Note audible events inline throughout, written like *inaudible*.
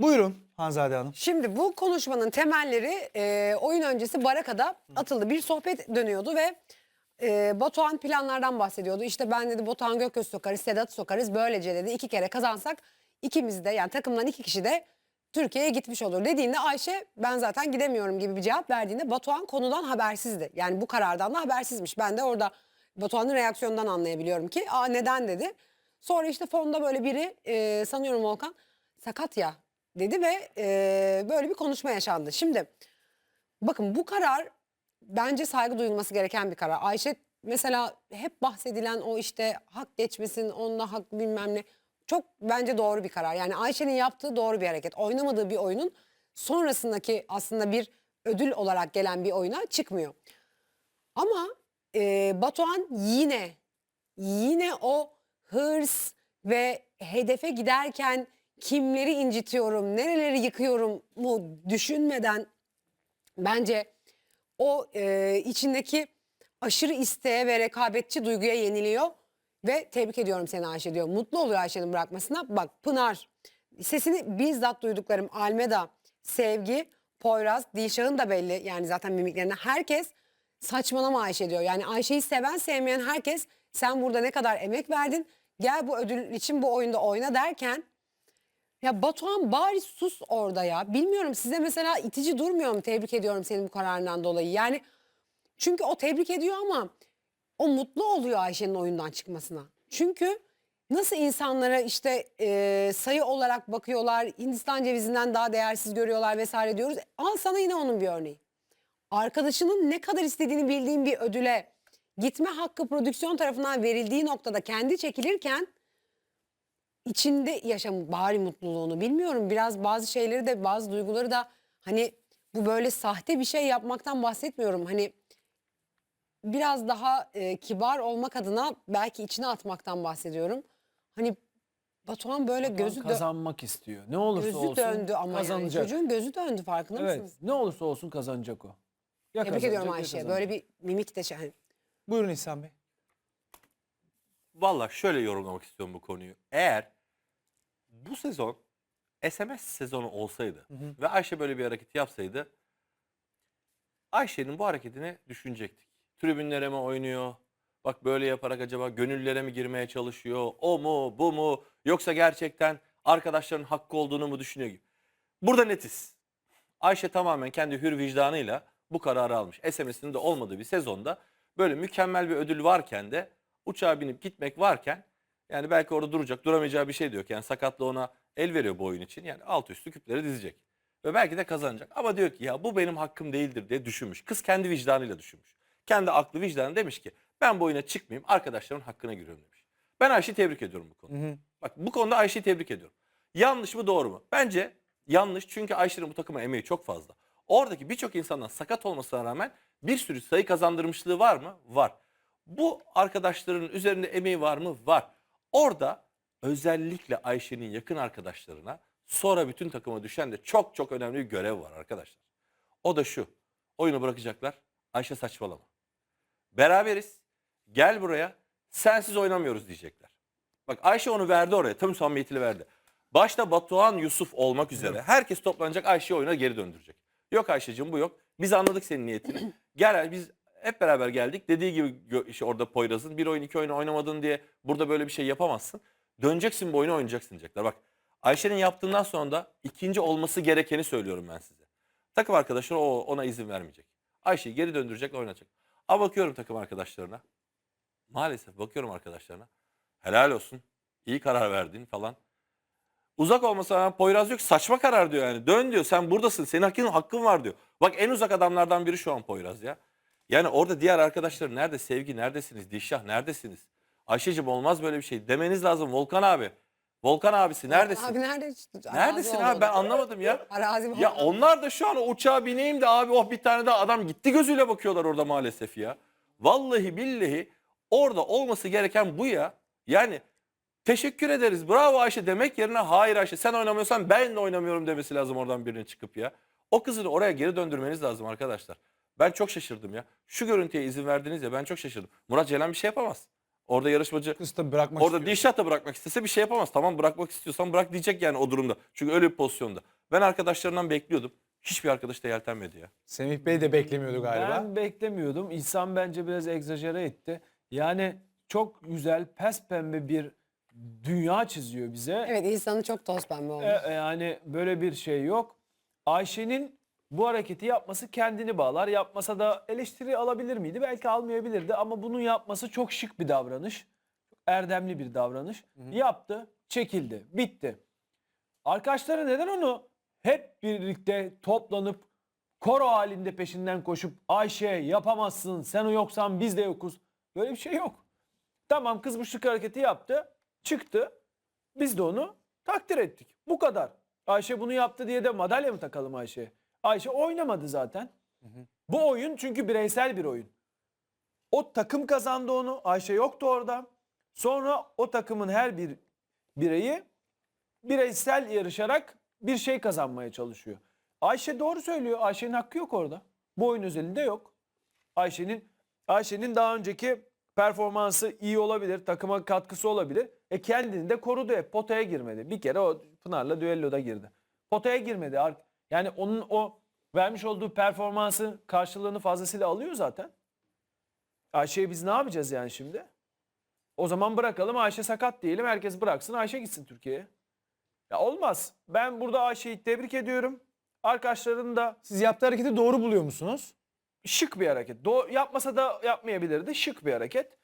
Buyurun Hanzade Hanım. Şimdi bu konuşmanın temelleri e, oyun öncesi Baraka'da atıldı. Bir sohbet dönüyordu ve e, Batuhan planlardan bahsediyordu. İşte ben dedi Batuhan Gököz sokarız, Sedat sokarız. Böylece dedi iki kere kazansak ikimiz de yani takımdan iki kişi de Türkiye'ye gitmiş olur dediğinde Ayşe ben zaten gidemiyorum gibi bir cevap verdiğinde Batuhan konudan habersizdi. Yani bu karardan da habersizmiş. Ben de orada Batuhan'ın reaksiyonundan anlayabiliyorum ki aa neden dedi. Sonra işte fonda böyle biri e, sanıyorum Volkan sakat ya dedi ve e, böyle bir konuşma yaşandı. Şimdi bakın bu karar bence saygı duyulması gereken bir karar. Ayşe mesela hep bahsedilen o işte hak geçmesin, onunla hak bilmem ne. Çok bence doğru bir karar. Yani Ayşe'nin yaptığı doğru bir hareket. Oynamadığı bir oyunun sonrasındaki aslında bir ödül olarak gelen bir oyuna çıkmıyor. Ama e, Batuhan yine yine o hırs ve hedefe giderken kimleri incitiyorum, nereleri yıkıyorum mu düşünmeden bence o e, içindeki aşırı isteğe ve rekabetçi duyguya yeniliyor ve tebrik ediyorum seni Ayşe diyor. Mutlu oluyor Ayşe'nin bırakmasına. Bak Pınar sesini bizzat duyduklarım Almeda, Sevgi, Poyraz, Dilşah'ın da belli yani zaten mimiklerinden herkes saçmalama Ayşe diyor. Yani Ayşe'yi seven sevmeyen herkes sen burada ne kadar emek verdin gel bu ödül için bu oyunda oyna derken ya Batuhan bari sus orada ya. Bilmiyorum size mesela itici durmuyor mu? Tebrik ediyorum senin bu kararından dolayı. Yani çünkü o tebrik ediyor ama o mutlu oluyor Ayşe'nin oyundan çıkmasına. Çünkü nasıl insanlara işte e, sayı olarak bakıyorlar, Hindistan cevizinden daha değersiz görüyorlar vesaire diyoruz. Al sana yine onun bir örneği. Arkadaşının ne kadar istediğini bildiğin bir ödüle gitme hakkı prodüksiyon tarafından verildiği noktada kendi çekilirken içinde yaşam bari mutluluğunu bilmiyorum. Biraz bazı şeyleri de bazı duyguları da hani bu böyle sahte bir şey yapmaktan bahsetmiyorum. Hani biraz daha e, kibar olmak adına belki içine atmaktan bahsediyorum. Hani Batuhan böyle Adam gözü dö- kazanmak istiyor. Ne olursa gözü olsun döndü ama yani kazanacak. çocuğun gözü döndü farkında evet. mısınız? Ne olursa olsun kazanacak o. Ya Tebrik ediyorum Ayşe. Böyle bir mimik de şey. Buyurun İhsan Bey. Valla şöyle yorumlamak istiyorum bu konuyu. Eğer bu sezon SMS sezonu olsaydı ve Ayşe böyle bir hareket yapsaydı Ayşe'nin bu hareketini düşünecektik. Tribünlere mi oynuyor? Bak böyle yaparak acaba gönüllere mi girmeye çalışıyor? O mu bu mu? Yoksa gerçekten arkadaşların hakkı olduğunu mu düşünüyor gibi. Burada netiz. Ayşe tamamen kendi hür vicdanıyla bu kararı almış. SMS'inin de olmadığı bir sezonda böyle mükemmel bir ödül varken de uçağa binip gitmek varken yani belki orada duracak duramayacağı bir şey diyor. Yani sakatlı ona el veriyor bu oyun için. Yani alt üstü küpleri dizecek. Ve belki de kazanacak. Ama diyor ki ya bu benim hakkım değildir diye düşünmüş. Kız kendi vicdanıyla düşünmüş. Kendi aklı vicdanı demiş ki ben bu oyuna çıkmayayım arkadaşlarımın hakkına giriyorum demiş. Ben Ayşe'yi tebrik ediyorum bu konuda. Bak bu konuda Ayşe'yi tebrik ediyorum. Yanlış mı doğru mu? Bence yanlış çünkü Ayşe'nin bu takıma emeği çok fazla. Oradaki birçok insandan sakat olmasına rağmen bir sürü sayı kazandırmışlığı var mı? Var. Bu arkadaşların üzerinde emeği var mı? Var. Orada özellikle Ayşe'nin yakın arkadaşlarına sonra bütün takıma düşen de çok çok önemli bir görev var arkadaşlar. O da şu. Oyunu bırakacaklar. Ayşe saçmalama. Beraberiz. Gel buraya. Sensiz oynamıyoruz diyecekler. Bak Ayşe onu verdi oraya. Tüm samimiyetiyle verdi. Başta Batuhan, Yusuf olmak üzere herkes toplanacak Ayşe'yi oyuna geri döndürecek. Yok Ayşe'cim bu yok. Biz anladık senin niyetini. *clears throat* Gel biz hep beraber geldik. Dediği gibi işte orada Poyraz'ın bir oyun iki oyun oynamadın diye burada böyle bir şey yapamazsın. Döneceksin bu oyunu oynayacaksın diyecekler. Bak Ayşe'nin yaptığından sonra da ikinci olması gerekeni söylüyorum ben size. Takım arkadaşları ona izin vermeyecek. Ayşe'yi geri döndürecek oynayacak. Ama bakıyorum takım arkadaşlarına. Maalesef bakıyorum arkadaşlarına. Helal olsun. İyi karar verdin falan. Uzak olmasına rağmen Poyraz diyor ki saçma karar diyor yani. Dön diyor sen buradasın senin hakkın, hakkın var diyor. Bak en uzak adamlardan biri şu an Poyraz ya. Yani orada diğer arkadaşlar nerede Sevgi neredesiniz? Dişah neredesiniz? Ayşe'cim olmaz böyle bir şey demeniz lazım Volkan abi. Volkan abisi neredesin? Abi nerede? Neredesin abi ben anlamadım ya. Arazi Ya onlar da şu an uçağa bineyim de abi oh bir tane daha adam gitti gözüyle bakıyorlar orada maalesef ya. Vallahi billahi orada olması gereken bu ya. Yani teşekkür ederiz bravo Ayşe demek yerine hayır Ayşe sen oynamıyorsan ben de oynamıyorum demesi lazım oradan birinin çıkıp ya. O kızı oraya geri döndürmeniz lazım arkadaşlar. Ben çok şaşırdım ya. Şu görüntüye izin verdiniz ya ben çok şaşırdım. Murat Ceylan bir şey yapamaz. Orada yarışmacı Kız tabii bırakmak Orada istiyor. Dilşat da bırakmak istese bir şey yapamaz. Tamam bırakmak istiyorsan bırak diyecek yani o durumda. Çünkü öyle bir pozisyonda. Ben arkadaşlarından bekliyordum. Hiçbir arkadaş da yeltenmedi ya. Semih Bey de beklemiyordu galiba. Ben beklemiyordum. İhsan bence biraz egzajere etti. Yani çok güzel, pes pembe bir dünya çiziyor bize. Evet insanı çok toz pembe oldu. E, e, yani böyle bir şey yok. Ayşe'nin bu hareketi yapması kendini bağlar. Yapmasa da eleştiri alabilir miydi? Belki almayabilirdi ama bunun yapması çok şık bir davranış. Erdemli bir davranış. Yaptı, çekildi, bitti. Arkadaşları neden onu hep birlikte toplanıp koro halinde peşinden koşup Ayşe yapamazsın sen o yoksan biz de yokuz. Böyle bir şey yok. Tamam kız bu şık hareketi yaptı, çıktı. Biz de onu takdir ettik. Bu kadar. Ayşe bunu yaptı diye de madalya mı takalım Ayşe'ye? Ayşe oynamadı zaten. Bu oyun çünkü bireysel bir oyun. O takım kazandı onu. Ayşe yoktu orada. Sonra o takımın her bir bireyi bireysel yarışarak bir şey kazanmaya çalışıyor. Ayşe doğru söylüyor. Ayşe'nin hakkı yok orada. Bu oyun özelinde yok. Ayşe'nin Ayşe'nin daha önceki performansı iyi olabilir, takıma katkısı olabilir. E kendini de korudu hep. Potaya girmedi. Bir kere o Pınar'la düelloda girdi. Potaya girmedi. Yani onun o vermiş olduğu performansı karşılığını fazlasıyla alıyor zaten. Ayşe'ye biz ne yapacağız yani şimdi? O zaman bırakalım Ayşe sakat diyelim. Herkes bıraksın Ayşe gitsin Türkiye'ye. Ya olmaz. Ben burada Ayşe'yi tebrik ediyorum. Arkadaşlarının da Siz yaptığı hareketi doğru buluyor musunuz? şık bir hareket. Do yapmasa da yapmayabilirdi. Şık bir hareket.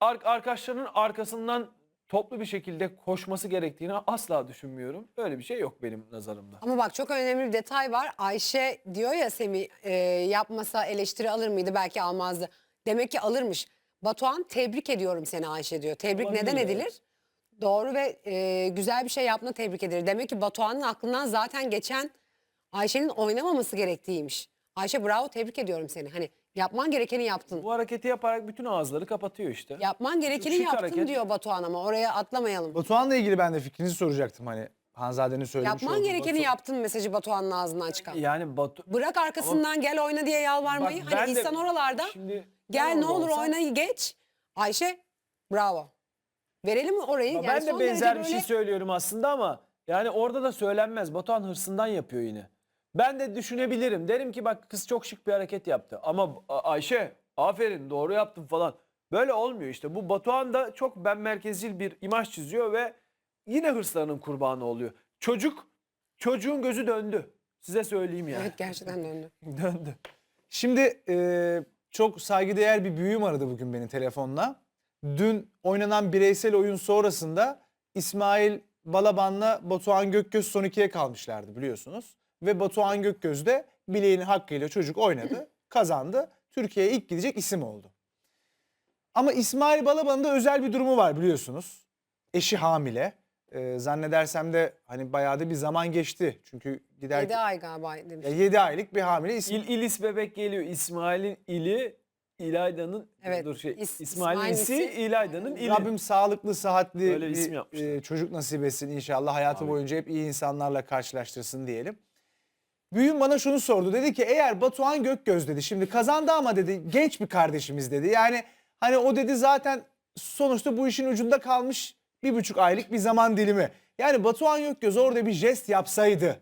Ar arkadaşlarının arkasından toplu bir şekilde koşması gerektiğini asla düşünmüyorum. Öyle bir şey yok benim nazarımda. Ama bak çok önemli bir detay var. Ayşe diyor ya Semih e, yapmasa eleştiri alır mıydı? Belki almazdı. Demek ki alırmış. Batuhan tebrik ediyorum seni Ayşe diyor. Tebrik Olabilir, neden evet. edilir? Doğru ve e, güzel bir şey yaptığına tebrik edilir. Demek ki Batuhan'ın aklından zaten geçen Ayşe'nin oynamaması gerektiğiymiş. Ayşe bravo tebrik ediyorum seni. Hani yapman gerekeni yaptın. Bu hareketi yaparak bütün ağızları kapatıyor işte. Yapman gerekeni Şık yaptın hareket. diyor Batuhan ama oraya atlamayalım. Batuhan'la ilgili ben de fikrinizi soracaktım hani. Hanzade'nin söylemiş Yapman olduğu. gerekeni Batu- yaptın mesajı Batuhan'ın ağzından çıkan. Yani Batu... Bırak arkasından gel oyna diye yalvarmayı. Bak hani ben de- insan oralarda Şimdi gel ben ne orada olur olsam- oynayı geç. Ayşe bravo. Verelim mi orayı? Ya Yani ben de benzer bir şey böyle- söylüyorum aslında ama yani orada da söylenmez. Batuhan hırsından yapıyor yine. Ben de düşünebilirim. Derim ki bak kız çok şık bir hareket yaptı. Ama Ayşe aferin doğru yaptın falan. Böyle olmuyor işte. Bu Batuhan da çok ben merkezcil bir imaj çiziyor ve yine hırslarının kurbanı oluyor. Çocuk, çocuğun gözü döndü. Size söyleyeyim yani. Evet gerçekten döndü. *laughs* döndü. Şimdi e, çok saygıdeğer bir büyüğüm aradı bugün beni telefonla. Dün oynanan bireysel oyun sonrasında İsmail Balaban'la Batuhan Gökgöz son ikiye kalmışlardı biliyorsunuz. Ve Batuhan Gökgöz de bileğini hakkıyla çocuk oynadı, kazandı. Türkiye'ye ilk gidecek isim oldu. Ama İsmail Balaban'ın da özel bir durumu var biliyorsunuz. Eşi hamile. E, zannedersem de hani bayağı da bir zaman geçti. Çünkü gider 7 ay galiba demiş. ya 7 aylık bir hamile İsmail. İl, İlis bebek geliyor. İsmail'in ili İlayda'nın Evet, dur şey İs- İsmail'in İsmail'in isi isi, İlayda'nın ili. Rabbim sağlıklı, sıhhatli Öyle isim bir yapmışlar. e, çocuk nasip etsin inşallah. Hayatı boyunca hep iyi insanlarla karşılaştırsın diyelim. Büyüğüm bana şunu sordu. Dedi ki eğer Batuhan Gökgöz dedi. Şimdi kazandı ama dedi genç bir kardeşimiz dedi. Yani hani o dedi zaten sonuçta bu işin ucunda kalmış bir buçuk aylık bir zaman dilimi. Yani Batuhan Gökgöz orada bir jest yapsaydı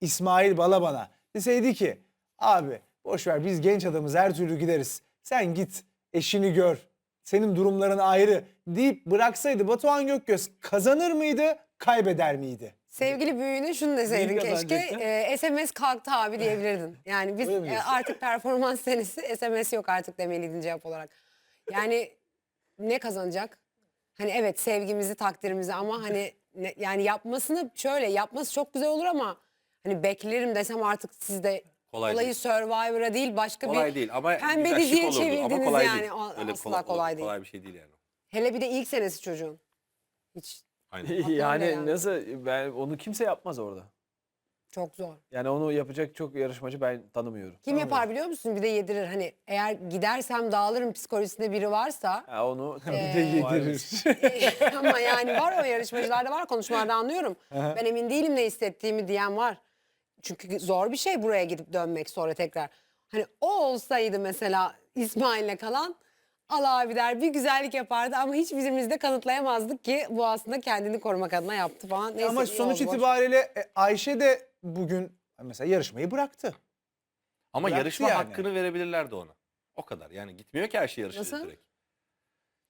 İsmail Balaban'a deseydi ki abi boş ver biz genç adamız her türlü gideriz. Sen git eşini gör. Senin durumların ayrı deyip bıraksaydı Batuhan Gökgöz kazanır mıydı, kaybeder miydi? Sevgili büyüğüne şunu deseydin keşke. e, SMS kalktı abi diyebilirdin. *laughs* Yani biz e, artık performans *laughs* senesi SMS yok artık demeliydin cevap olarak. Yani ne kazanacak? Hani evet sevgimizi takdirimizi ama hani ne- yani yapmasını şöyle yapması çok güzel olur ama hani beklerim desem artık siz de Kolay olayı değil. Survivor'a değil başka Kolay bir değil ama pembe güzel, şık diziye olurdu. Ama çevirdiniz kolay yani. değil. Öyle asla kolay değil. Kolay bir şey değil yani. hele bir de ilk senesi çocuğun. Hiç Aynen. *laughs* yani. yani nasıl ben onu kimse yapmaz orada. çok zor. Yani onu yapacak çok yarışmacı ben tanımıyorum. Kim yapar biliyor musun? Bir de yedirir. Hani eğer gidersem dağılırım psikolojisinde biri varsa Ha, onu *laughs* Bir de yedirir. *laughs* ama yani var o yarışmacılarda var konuşmalarda anlıyorum. ben emin değilim ne hissettiğimi diyen var. Çünkü zor bir şey buraya gidip dönmek sonra tekrar. Hani o olsaydı mesela İsmail'le kalan al abi der bir güzellik yapardı ama hiçbirimiz de kanıtlayamazdık ki bu aslında kendini korumak adına yaptı falan. Neyse, Ama iyi sonuç oldu, itibariyle e, Ayşe de bugün mesela yarışmayı bıraktı. Ama Bıraktı yarışma yani. hakkını verebilirlerdi ona. O kadar. Yani gitmiyor ki her şey yarışacağız Nasıl? direkt.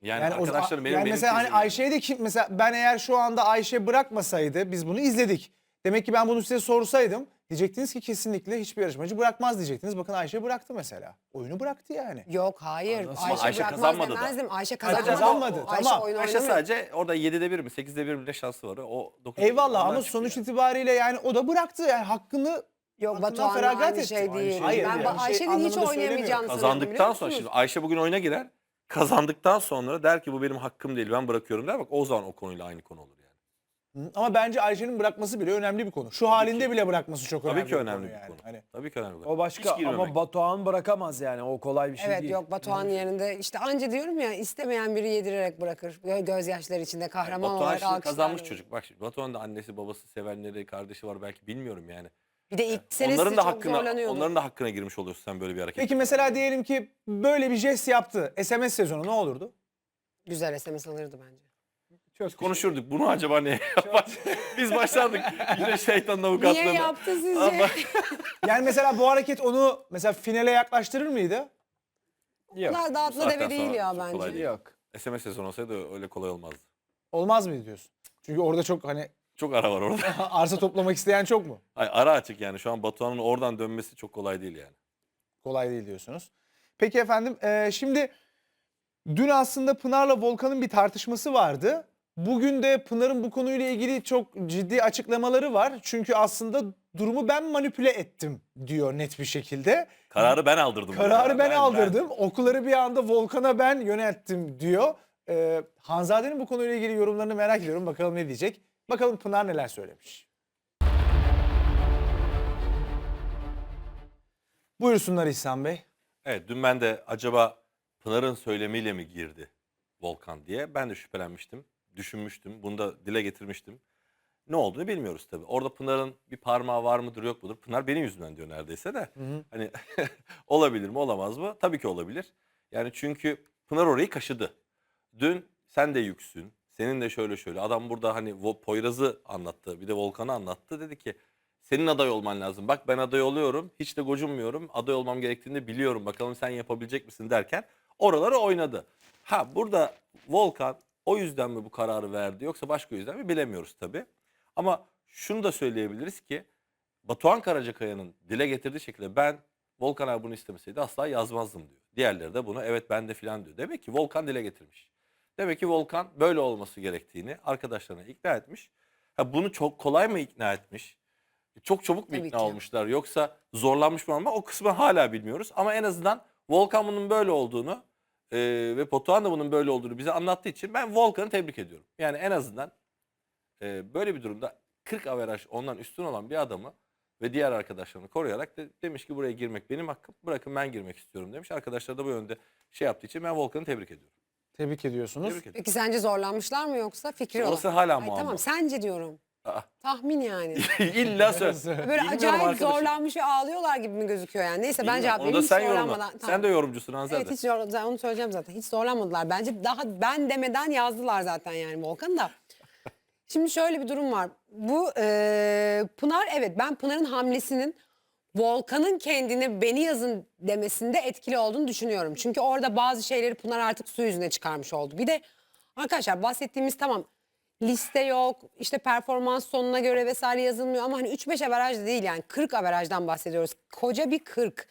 Yani, Yani, o- arkadaşlarım benim yani benim mesela hani yani. Ayşe'ye de kim mesela ben eğer şu anda Ayşe bırakmasaydı biz bunu izledik. Demek ki ben bunu size sorsaydım diyecektiniz ki kesinlikle hiçbir yarışmacı bırakmaz diyecektiniz. Bakın Ayşe bıraktı mesela. Oyunu bıraktı yani. Yok hayır. Nasıl? Ayşe, Ayşe bırakmaz kazanmadı da. demezdim. Ayşe Ayşe kazanmadı. kazanmadı, Ayşe tamam. oyun Ayşe oynamıyor. sadece orada 7'de 1 mi 8'de 1 mi ne şansı var. O 9 Eyvallah ama sonuç itibariyle yani o da bıraktı yani hakkını Yok Hakkından Batuhan'la feragat aynı etti. şey değil. şey ben değil. ba- Yani şey Ayşe'nin hiç anlamında oynayamayacağını sanıyordum biliyor Kazandıktan sonra musunuz? şimdi Ayşe bugün oyuna girer. Kazandıktan sonra der ki bu benim hakkım değil ben bırakıyorum der bak o zaman o konuyla aynı konu olur yani. Ama bence Ayşe'nin bırakması bile önemli bir konu. Şu halinde ki. bile bırakması çok önemli Tabii ki önemli bir bir konu. konu. Yani. Hani Tabii ki önemli bir O konu. başka Hiç girmemek. ama Batuhan bırakamaz yani o kolay bir şey Evet değil. yok Batuhan yerinde işte anca diyorum ya istemeyen biri yedirerek bırakır. Gö- gözyaşları içinde kahraman Batuhan olarak şimdi alkışlar. kazanmış çocuk. Bak şimdi Batuhan'ın da annesi babası sevenleri kardeşi var belki bilmiyorum yani. Bir de ilk senesi Onların da çok hakkına zorlanıyordu. onların da hakkına girmiş oluyorsun sen böyle bir hareket. Peki mesela diyelim ki böyle bir jest yaptı. SMS sezonu ne olurdu? Güzel SMS alırdı bence. Çok konuşurduk bunu acaba ne yapar? *laughs* Biz başlardık yine şeytanın avukatlığına. Niye yaptı sizce? Ama *laughs* Yani mesela bu hareket onu mesela finale yaklaştırır mıydı? Yok. Bunlar da atla deve değil ya bence. değil. Yok. SMS sezonu olsaydı öyle kolay olmazdı. Olmaz mı diyorsun? Çünkü orada çok hani Çok ara var orada. *laughs* arsa toplamak isteyen çok mu? Ay, ara açık yani şu an Batuhan'ın oradan dönmesi çok kolay değil yani. Kolay değil diyorsunuz. Peki efendim eee, şimdi dün aslında Pınar'la Volkan'ın bir tartışması vardı. Bugün de Pınar'ın bu konuyla ilgili çok ciddi açıklamaları var. Çünkü aslında durumu ben manipüle ettim diyor net bir şekilde. Kararı ben aldırdım. Kararı diyor. ben, aldırdım. Okulları bir anda Volkan'a ben yönelttim diyor. Ee, Hanzade'nin bu konuyla ilgili yorumlarını merak ediyorum. Bakalım ne diyecek. Bakalım Pınar neler söylemiş. Buyursunlar İhsan Bey. Evet dün ben de acaba Pınar'ın söylemiyle mi girdi Volkan diye ben de şüphelenmiştim. Düşünmüştüm. Bunu da dile getirmiştim. Ne olduğunu bilmiyoruz tabii. Orada Pınar'ın bir parmağı var mıdır yok mudur? Pınar benim yüzümden diyor neredeyse de. Hani *laughs* olabilir mi olamaz mı? Tabii ki olabilir. Yani çünkü Pınar orayı kaşıdı. Dün sen de yüksün. Senin de şöyle şöyle. Adam burada hani Poyraz'ı anlattı. Bir de Volkan'ı anlattı. Dedi ki senin aday olman lazım. Bak ben aday oluyorum. Hiç de gocunmuyorum. Aday olmam gerektiğini biliyorum. Bakalım sen yapabilecek misin derken oraları oynadı. Ha burada Volkan o yüzden mi bu kararı verdi yoksa başka yüzden mi bilemiyoruz tabii. Ama şunu da söyleyebiliriz ki Batuhan Karacakaya'nın dile getirdiği şekilde ben Volkan abi bunu istemeseydi asla yazmazdım diyor. Diğerleri de bunu evet ben de filan diyor. Demek ki Volkan dile getirmiş. Demek ki Volkan böyle olması gerektiğini arkadaşlarına ikna etmiş. Ha bunu çok kolay mı ikna etmiş? Çok çabuk mu Tabii ikna ki. olmuşlar yoksa zorlanmış mı ama o kısmı hala bilmiyoruz. Ama en azından Volkan bunun böyle olduğunu e, ve Batuhan da bunun böyle olduğunu bize anlattığı için ben Volkan'ı tebrik ediyorum. Yani en azından e, böyle bir durumda 40 averaj ondan üstün olan bir adamı ve diğer arkadaşlarını koruyarak de, demiş ki buraya girmek benim hakkım. Bırakın ben girmek istiyorum demiş. Arkadaşlar da bu yönde şey yaptığı için ben Volkan'ı tebrik ediyorum. Tebrik ediyorsunuz. Tebrik ediyorum. Peki sence zorlanmışlar mı yoksa fikri Orası olan? hala Ay, muamma. Tamam sence diyorum. Tahmin yani. *laughs* İlla *laughs* söyle. Böyle Bilmiyorum acayip arkadaşım. zorlanmış ve ağlıyorlar gibi mi gözüküyor yani? Neyse ben Bilmiyorum. cevap Onu vereyim da hiç sen yorumla. zorlanmadan. Sen Tamam. de yorumcusun Hanzade. Evet hiç zor- onu söyleyeceğim zaten. Hiç zorlamadılar. Bence daha ben demeden yazdılar zaten yani Volkan da. Şimdi şöyle bir durum var. Bu e, Pınar evet ben Pınar'ın hamlesinin Volkan'ın kendini beni yazın demesinde etkili olduğunu düşünüyorum. Çünkü orada bazı şeyleri Pınar artık su yüzüne çıkarmış oldu. Bir de arkadaşlar bahsettiğimiz tamam liste yok işte performans sonuna göre vesaire yazılmıyor ama hani 3-5 averaj değil yani 40 averajdan bahsediyoruz. Koca bir 40.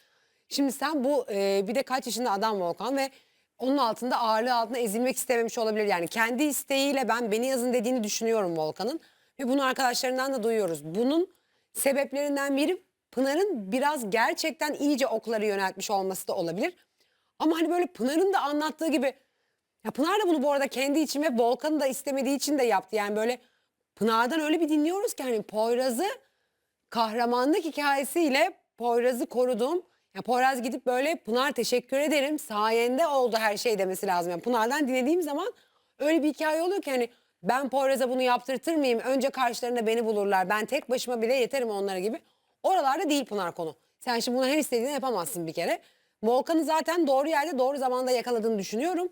Şimdi sen bu e, bir de kaç yaşında adam Volkan ve onun altında ağırlığı altında ezilmek istememiş olabilir. Yani kendi isteğiyle ben beni yazın dediğini düşünüyorum Volkan'ın. Ve bunu arkadaşlarından da duyuyoruz. Bunun sebeplerinden biri Pınar'ın biraz gerçekten iyice okları yöneltmiş olması da olabilir. Ama hani böyle Pınar'ın da anlattığı gibi ya Pınar da bunu bu arada kendi için ve Volkan'ı da istemediği için de yaptı. Yani böyle Pınar'dan öyle bir dinliyoruz ki hani Poyraz'ı kahramanlık hikayesiyle Poyraz'ı korudum. Ya Poyraz gidip böyle Pınar teşekkür ederim sayende oldu her şey demesi lazım. Yani Pınar'dan dinlediğim zaman öyle bir hikaye oluyor ki hani ben Poyraz'a bunu yaptırtır mıyım? Önce karşılarında beni bulurlar. Ben tek başıma bile yeterim onlara gibi. Oralarda değil Pınar konu. Sen şimdi bunu her istediğini yapamazsın bir kere. Volkan'ı zaten doğru yerde doğru zamanda yakaladığını düşünüyorum.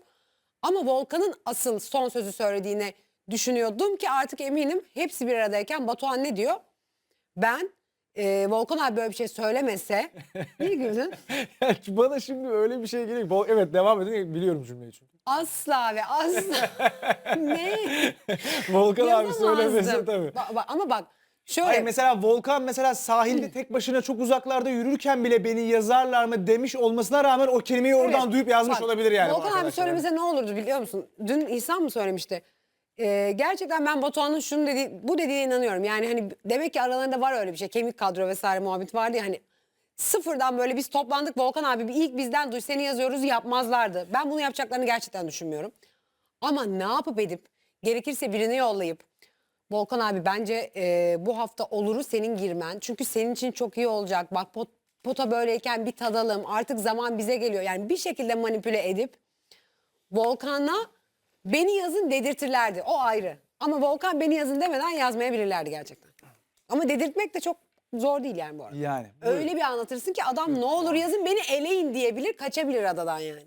Ama Volkan'ın asıl son sözü söylediğine düşünüyordum ki artık eminim hepsi bir aradayken Batuhan ne diyor? Ben e, Volkan abi böyle bir şey söylemese *laughs* niye güldün? Bana şimdi öyle bir şey geliyor. Bo- Evet devam edin biliyorum cümleyi çünkü. Asla ve asla. *laughs* ne? Volkan abi Yazamazdım. söylemese tabii. Ba- ba- ama bak şöyle. Hayır mesela Volkan mesela sahilde tek başına çok uzaklarda yürürken bile beni yazarlar mı demiş olmasına rağmen o kelimeyi oradan Evet. duyup yazmış Bak, olabilir yani. bu Volkan abi arkadaşlar. ne olurdu biliyor musun? Dün İhsan mı söylemişti? Ee, gerçekten ben Batuhan'ın şunu dediği, bu dediğine inanıyorum. Yani hani demek ki aralarında var öyle bir şey. Kemik kadro vesaire muhabbet vardı ya hani. Sıfırdan böyle biz toplandık Volkan abi bir ilk bizden duy seni yazıyoruz yapmazlardı. Ben bunu yapacaklarını gerçekten düşünmüyorum. Ama ne yapıp edip gerekirse birini yollayıp Volkan abi bence e, bu hafta oluru senin girmen. Çünkü senin için çok iyi olacak. Bak pot, pota böyleyken bir tadalım. Artık zaman bize geliyor. Yani bir şekilde manipüle edip Volkan'a beni yazın dedirtirlerdi. O ayrı. Ama Volkan beni yazın demeden yazmayabilirlerdi gerçekten. Ama dedirtmek de çok zor değil yani bu arada. Yani. Öyle bir anlatırsın ki adam ne olur yazın beni eleyin diyebilir kaçabilir adadan yani.